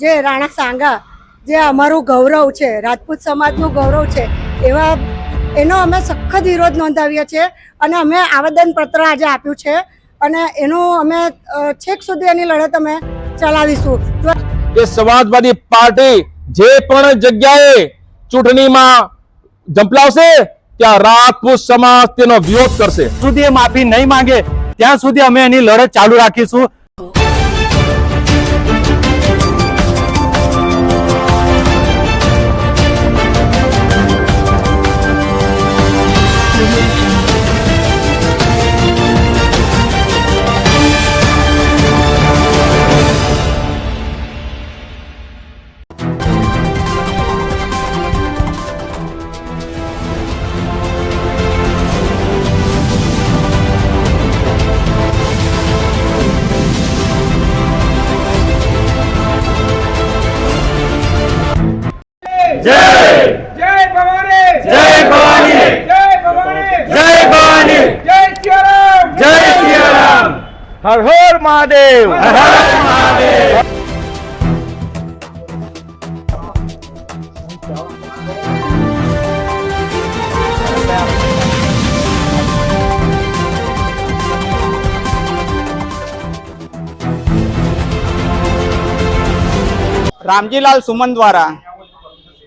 જે રાણા સાંગા જે અમારું ગૌરવ છે રાજપૂત સમાજનું ગૌરવ છે એવા એનો અમે સખત વિરોધ નોંધાવીએ છીએ અને અમે આવેદનપત્ર આજે આપ્યું છે અને એનું અમે છેક સુધી એની લડત અમે ચલાવીશું. એ સમાજવાદી પાર્ટી જે પણ જગ્યાએ ચૂંટણીમાં જંપલાવશે ત્યાં રાજપૂત સમાજ તેનો વિરોધ કરશે. સુધી માફી નહીં માંગે ત્યાં સુધી અમે એની લડત ચાલુ રાખીશું. હર હર મહાદેવ. રામજીલાલ સુમન દ્વારા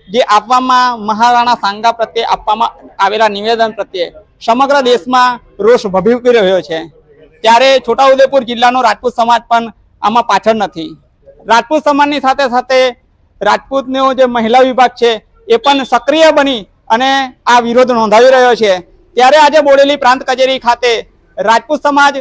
જે આપવામાં મહારાણા સાંગા પ્રત્યે આપવામાં આવેલા નિવેદન પ્રત્યે સમગ્ર દેશમાં રોષ ભભીકી રહ્યો છે. ત્યારે છોટાઉદેપુર જિલ્લાનો રાજપૂત સમાજ પણ આમાં પાછળ નથી. રાજપૂત સમાજની સાથે સાથે રાજપૂતનો જે મહિલા વિભાગ છે, એ પણ સક્રિય બની અને આ વિરોધ નોંધાવી રહ્યો છે. ત્યારે આજે બોડેલી પ્રાંત કચેરી ખાતે રાજપૂત સમાજ,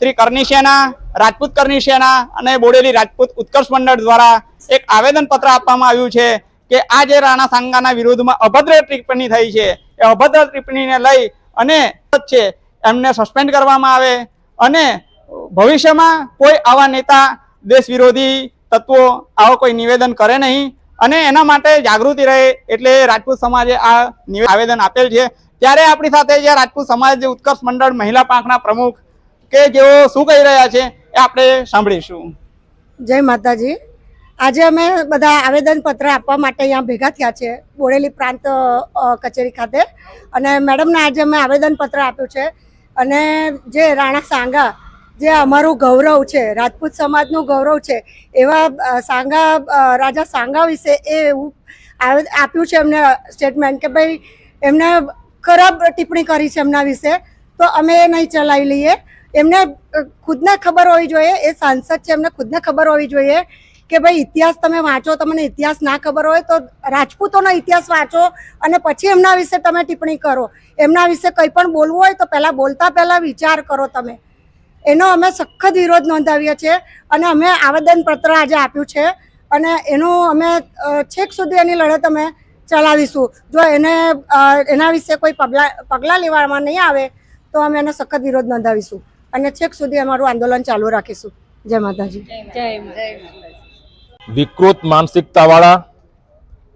શ્રી કરણી સેના, રાજપૂત કરણી સેના અને બોડેલી રાજપૂત ઉત્કર્ષ મંડળ દ્વારા એક આવેદન પત્ર આપવામાં આવ્યું છે કે આ જે રાણા સાંગાના વિરોધમાં અભદ્ર ટિપ્પણી થઈ છે, એ અભદ્ર ટિપ્પણીને લઈ અને છે, એમને સસ્પેન્ડ કરવામાં આવે. અને ભવિષ્યમાં કોઈ આવા નેતા દેશ વિરોધી તત્વો, આવો કોઈ નિવેદન કરે નહીં. અને એના માટે જાગૃતિ રહે એટલે રાજપૂત સમાજે આ આવેદન આપેલ છે. ત્યારે આપણી સાથે જે રાજપૂત સમાજ ઉત્કર્ષ મંડળ, મહિલા પાંખના પ્રમુખ કે જેઓ શું કહી રહ્યા છે એ આપણે સાંભળીશું. જય માતાજી. આજે અમે બધા આવેદનપત્ર આપવા માટે અહીંયા ભેગા થયા છે, બોડેલી પ્રાંત કચેરી ખાતે. અને મેડમને આજે અમે આવેદનપત્ર આપ્યું છે. અને જે રાણા સાંગા, જે અમારું ગૌરવ છે, રાજપૂત સમાજનું ગૌરવ છે, એવા સાંગા રાજા સાંગા વિશે એ એવું આપ્યું છે એમને સ્ટેટમેન્ટ કે ભાઈ એમને ખરાબ ટિપ્પણી કરી છે એમના વિશે, તો અમે એ નહીં ચલાવી લઈએ. એમને ખુદને ખબર હોવી જોઈએ, એ સાંસદ છે, એમને ખુદને ખબર હોવી જોઈએ કે ભાઈ ઇતિહાસ તમે વાંચો, તમને ઇતિહાસ ના ખબર હોય તો રાજપૂતોનો ઇતિહાસ વાંચો અને પછી એમના વિશે તમે ટિપ્પણી કરો. એમના વિશે કંઈ પણ બોલવું હોય તો પહેલાં બોલતા પહેલાં વિચાર કરો તમે. એનો અમે સખત વિરોધ નોંધાવીએ છીએ અને અમે આવેદનપત્ર આજે આપ્યું છે અને એનું અમે છેક સુધી એની લડત અમે ચલાવીશું. જો એને એના વિશે કોઈ પગલાં પગલાં લેવામાં નહીં આવે તો અમે એનો સખત વિરોધ નોંધાવીશું. અને છેક સુધી અમારું આંદોલન ચાલુ રાખીશું. જય માતાજી. વિકૃત માનસિકતાવાળા,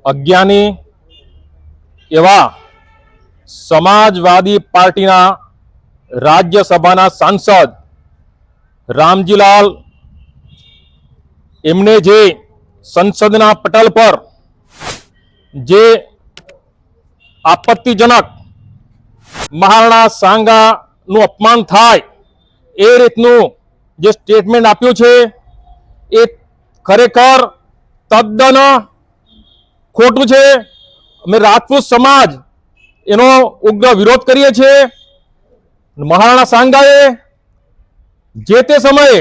અજ્ઞાની એવા સમાજવાદી પાર્ટીના રાજ્યસભાના સાંસદ રામજીલાલ એમને જે સંસદના પટલ પર જે આપત્તિજનક મહારાણા સાંગાનું અપમાન થાય એ રીતનું જે સ્ટેટમેન્ટ આપ્યું છે, એ ખરેખર તદ્દન ખોટું છે. અમે રાજપૂત સમાજ એનો ઉગ્ર વિરોધ કરીએ છીએ. મહારાણા સાંગાએ જે તે સમયે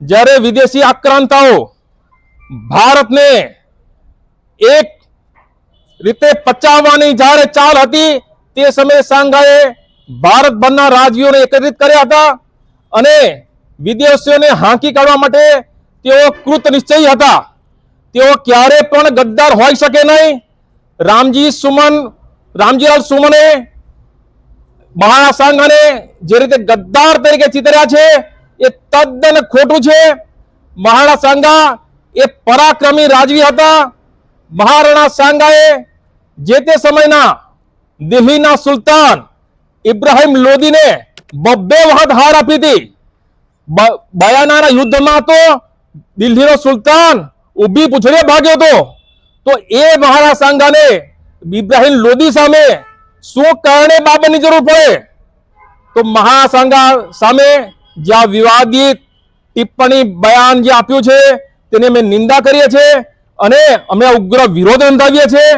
જ્યારે વિદેશી આક્રાંતાઓ ભારતને એક રીતે પચાવવાની જ્યારે ચાલ હતી, તે સમયે સાંગાએ ભારતભરના રાજવીઓને એકત્રિત કર્યા હતા અને વિદેશીઓને હાંકી કાઢવા માટે તેઓ કૃત નિશ્ચયી હતા. તેઓ ક્યારે પણ ગદ્દાર હોઈ શકે નહીં. રામજી સુમન, રામજીલાલ સુમને મહારાણા સાંગાને જે રીતે ગદ્દાર તરીકે ચિતર્યા છે, એ તદ્દન ખોટું છે. મહારાણા સાંગા એ પરાક્રમી રાજવી હતા. મહારાણા સાંગાએ જે તે સમયના દિલ્હીના સુલતાન ઇબ્રાહિમ લોદીને બબ્બે વખત હાર આપી હતી. બયાનાના યુદ્ધમાં તો દિલ્હીનો સુલતાન ઊભી પૂછડે ભાગ્યો હતો. તો એ મહારાણા સાંગાને ઇબ્રાહિમ લોદી સામે શું કારણે બાબરની જરૂર પડે? તો મહાસાંગા સામે જ્યાં વિવાદિત ટિપ્પણી બયાન જે આપ્યું છે, તેને અમે નિંદા કરીએ છીએ અને અમે ઉગ્ર વિરોધ નોંધાવીએ છીએ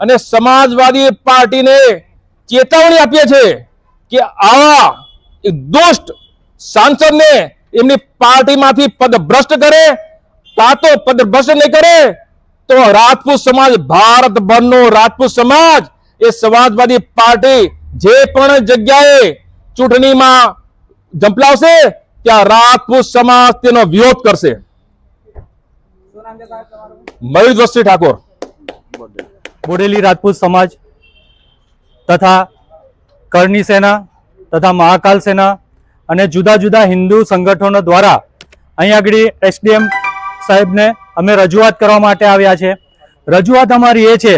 અને સમાજવાદી પાર્ટીને ચેતવણી આપીએ છીએ કે આવા દુષ્ટ સાંસદને એમની પાર્ટીમાંથી પદભ્રષ્ટ કરે, કાં તો પદભ્રષ્ટ નહીં કરે, તો રાજપૂત સમાજ, ભારતભરનો રાજપૂત સમાજ, એ સમાજવાદી પાર્ટી જે પણ જગ્યાએ ચૂંટણીમાં ઝંપલાવશે, ત્યાં રાજપૂત સમાજ તેનો વિરોધ કરશે. મયુર દ્રષ્ટિ ઠાકોર. બોડેલી રાજપૂત સમાજ તથા કરણી સેના તથા મહાકાલ સેના અને જુદા જુદા હિન્દુ સંગઠનો દ્વારા અહીં આગળ એસડીએમ સાહેબને અમે રજૂઆત કરવા માટે આવ્યા છે. રજૂઆત અમારી એ છે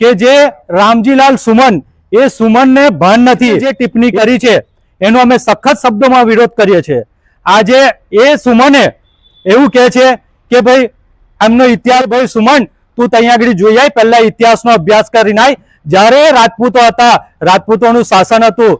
કે જે રામજીલાલ સુમન, એ સુમનને ભાન નથી, જે ટિપ્પણી કરી છે, એનો અમે સખત શબ્દોમાં વિરોધ કરીએ છીએ. આજે એ સુમને એવું કહે છે કે ભાઈ, એમનો ઇતિહાસ ભાઈ સુમન, તું ત્યાં આગળ જોઈ આય, પહેલા ઇતિહાસનો અભ્યાસ કરીને નાય જ્યારે રાજપૂતો હતા, રાજપૂતોનું શાસન હતું,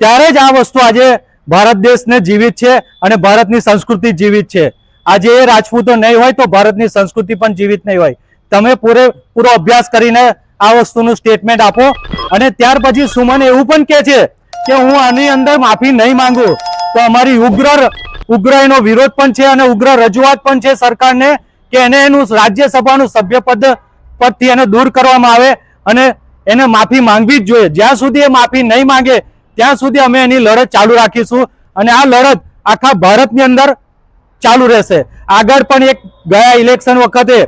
ત્યારે જ આ વસ્તુ આજે ભારત દેશને જીવિત છે અને ભારતની સંસ્કૃતિ જીવિત છે. આજે એ રાજપૂતો નહીં હોય તો ભારતની સંસ્કૃતિ પણ જીવિત નહીં હોય. તમે પૂરેપૂરો અભ્યાસ કરીને આ વસ્તુનું સ્ટેટમેન્ટ આપો. અને ત્યાર પછી સુમન એવું પણ કહે છે કે હું આની અંદર માફી નહીં માંગુ. તો અમારી ઉગ્ર ઉગ્ર એનો વિરોધ પણ છે અને ઉગ્ર રજૂઆત પણ છે સરકારને કે એને એનું રાજ્યસભાનું સભ્ય પદ પદથી એને દૂર કરવામાં આવે અને એને માફી માંગવી જ જોઈએ. જ્યાં સુધી એ માફી નહીં માંગે ત્યાં સુધી અમે એની લડત ચાલુ રાખીશું અને આ લડત આખા ભારતની અંદર ચાલુ રહેશે. આગળ પણ એક ગયા ઇલેક્શન વખતે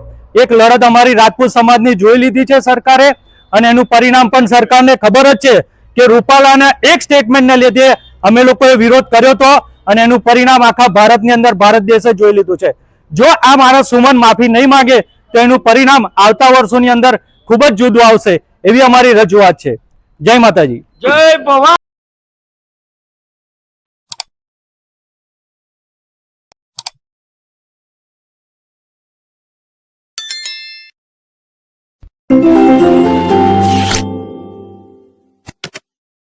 એક લડત અમારી રાજપૂત સમાજની જોઈ લીધી છે સરકારે અને એનું પરિણામ પણ સરકારને ખબર જ છે કે રૂપાલાના એક સ્ટેટમેન્ટને લીધે અમે લોકોએ વિરોધ કર્યો હતો અને એનું પરિણામ આખા ભારતની અંદર ભારત દેશે જોઈ લીધું છે. જો આ મારા સુમન માફી નહીં માંગે, તો એનું પરિણામ આવતા વર્ષોની અંદર ખૂબ જ જુદું આવશે એવી અમારી રજૂઆત છે. જય માતાજી. જય ભવાની